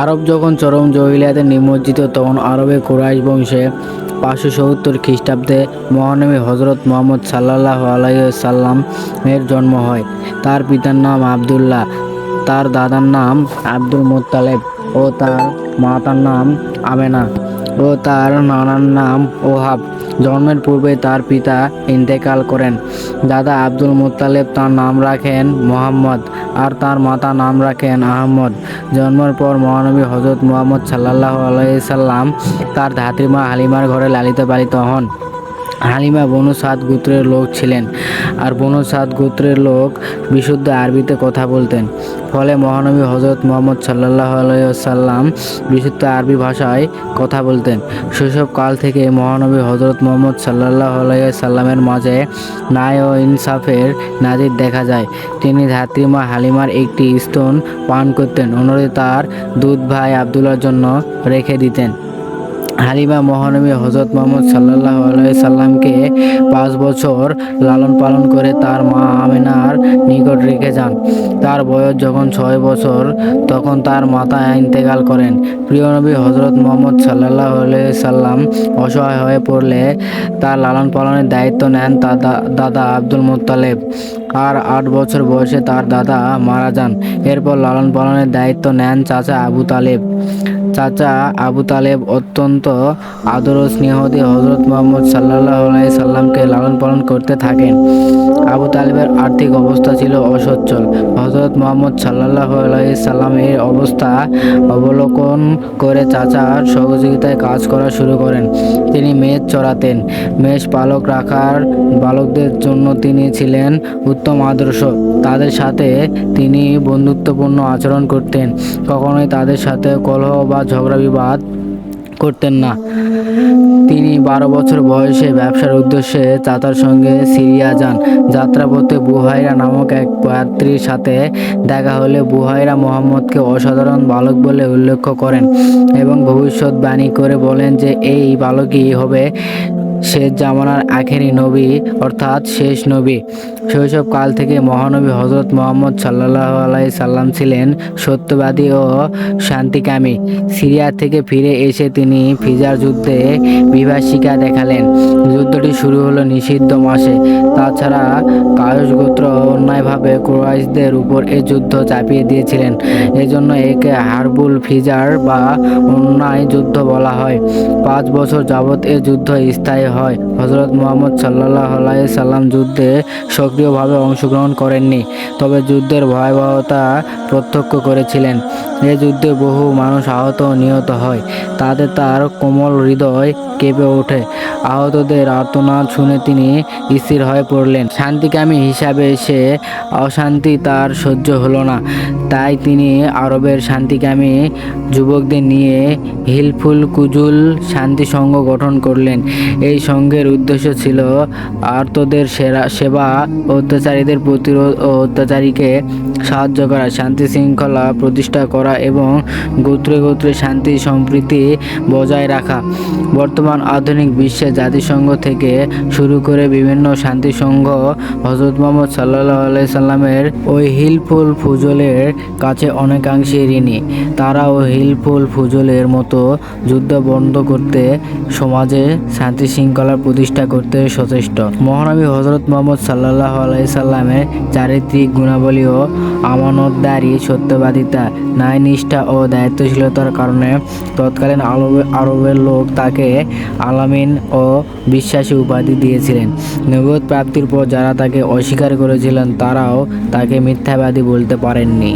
আরব যখন চরম জহিলিয়াতে নিমজ্জিত, তখন আরবে কুরাইশ বংশে পাঁচশো সত্তর খ্রিস্টাব্দে মহানবী হজরত মোহাম্মদ সাল্লাহ আলাইসাল্লাম এর জন্ম হয়। তার পিতার নাম আবদুল্লাহ, তার দাদার নাম আব্দুল মোত্তালেব ও তার মাতার নাম আমেনা ও তার নানার নাম ওহাব। জন্মের পূর্বে তার পিতা ইন্তেকাল করেন। দাদা আব্দুল মুত্তালেব তার নাম রাখেন মোহাম্মদ আর তার মাতা নাম রাখেন আহমদ। জন্মের পর মহানবী হজরত মোহাম্মদ সাল্লাহ আলাইসাল্লাম তার ধাত্রীমা হালিমার ঘরে লালিত পালিত হন। হালিমা বনু সাদ গোত্রের লোক ছিলেন আর বনু সাদ গোত্রের লোক বিশুদ্ধ আরবিতে কথা বলতেন। ফলে মহানবী হজরত মোহাম্মদ সাল্লাহ আলাইসাল্লাম বিশুদ্ধ আরবি ভাষায় কথা বলতেন। শৈশব কাল থেকে মহানবী হজরত মোহাম্মদ সাল্লাহ আলাইসাল্লামের মাঝে ন্যায় ও ইনসাফের নাজির দেখা যায়। তিনি ধাত্রীমা হালিমার একটি স্তন পান করতেন। অন্যদের তার দুধ ভাই আবদুল্লার জন্য রেখে দিতেন। হালিমা মহানবী হজরত মোহাম্মদ সাল্লাহ সাল্লামকে পাঁচ বছর লালন পালন করে তার মা আমেনার নিকট রেখে যান। তার বয়স যখন ছয় বছর, তখন তার মাতা ইন্তেকাল করেন। প্রিয় নবী হজরত মোহাম্মদ সাল্লাহ সাল্লাম অসহায় হয়ে পড়লে তার লালন পালনের দায়িত্ব নেন তার দাদা আব্দুল মুত্তালেব। আর আট বছর বয়সে তার দাদা মারা যান। এরপর লালন পালনের দায়িত্ব নেন চাচা আবু তালেব। চাচা আবু তালেব অত্যন্ত আদর ও স্নেহ দিয়ে হজরত মোহাম্মদ সাল্লাহ সাল্লামকে লালন পালন করতে থাকেন। আবু তালেবের আর্থিক অবস্থা ছিল অসচ্ছল। হজরত মোহাম্মদ সাল্লাহ আলাই সাল্লামের অবস্থা অবলোকন করে চাচার সহযোগিতায় কাজ করা শুরু করেন। তিনি মেষ চড়াতেন। মেষ পালক রাখার বালকদের জন্য তিনি ছিলেন উত্তম আদর্শ। তাদের সাথে তিনি বন্ধুত্বপূর্ণ আচরণ করতেন। কখনোই তাদের সাথে কলহ বা ঝগড়া বিবাদ করতেন না। তিনি বারো বছর বয়সে ব্যবসার উদ্দেশ্যে চাতার সঙ্গে সিরিয়া যান। যাত্রাপথে বুহাইরা নামক এক পাত্রীর সাথে দেখা হলে বুহাইরা মোহাম্মদকে অসাধারণ বালক বলে উল্লেখ করেন এবং ভবিষ্যৎবাণী করে বলেন যে, এই বালকই হবে শেষ জামানার আখেরি নবী, অর্থাৎ শেষ নবী। শৈশব কাল থেকে মহানবী হজরত মোহাম্মদ সাল্লাহ আলাই সাল্লাম ছিলেন সত্যবাদী ও শান্তিকামী। সিরিয়া থেকে ফিরে এসে তিনি ফিজার যুদ্ধে বিভাষিকা দেখালেন। যুদ্ধটি শুরু হলো নিষিদ্ধ মাসে। তাছাড়া কায়স গোত্র অন্যায়ভাবে ক্রোয়াইশদের উপর এ যুদ্ধ চাপিয়ে দিয়েছিলেন। এজন্য একে হারবুল ফিজার বা অন্যায় যুদ্ধ বলা হয়। পাঁচ বছর যাবৎ এ যুদ্ধ স্থায়ী হয়। হজরত মোহাম্মদ সাল্লাহ সাল্লাম যুদ্ধে সক্রিয়ভাবে অংশগ্রহণ করেননি, তবে যুদ্ধের ভয়াবহতা প্রত্যক্ষ করেছিলেন। এ যুদ্ধে বহু মানুষ আহত নিহত হয়। তাতে তার কোমল হৃদয় কেঁপে ওঠে। আহতদের আর্তনাদ শুনে তিনি স্থির হয়ে পড়লেন। শান্তিকামী হিসাবে সে অশান্তি তার সহ্য হলো না। তাই তিনি আরবের শান্তিকামী যুবকদের নিয়ে হিলফুল কুজুল শান্তি সংঘ গঠন করলেন। এই সংঘের উদ্দেশ্য ছিল আর্তদের সেরা, সেবা অত্যাচারীদের প্রতিরোধ ও অত্যাচারীকে সাহায্য করা, শান্তি শৃঙ্খলা প্রতিষ্ঠা করা এবং গোত্রে গোত্রে শান্তি সম্প্রীতি বজায় রাখা। বর্তমান আধুনিক বিশ্বে জাতিসংঘ থেকে শুরু করে বিভিন্ন শান্তি সংঘ হজরত মোহাম্মদ সাল্লাহ সাল্লামের ওই হিলফুল ফুজলের কাছে অনেকাংশে ঋণী। তারা তারাও হিলফুল ফুজলের মতো যুদ্ধ বন্ধ করতে, সমাজে শান্তি শৃঙ্খলা প্রতিষ্ঠা করতে সচেষ্ট। মহানবী হজরত মোহাম্মদ সাল্লাহ সাল্লামের চারিত্রিক গুণাবলী ও আমানতদারি, সত্যবাদিতা ন্যায় নিষ্ঠা ও দায়িত্বশীলতার কারণে তৎকালীন আরবে- আরবের লোক তাকে আলামিন ও বিশ্বাসী উপাধি দিয়েছিলেন। নবুয়ত প্রাপ্তির পর যারা তাকে অস্বীকার করেছিলেন তারাও তাকে মিথ্যাবাদী বলতে পারেননি।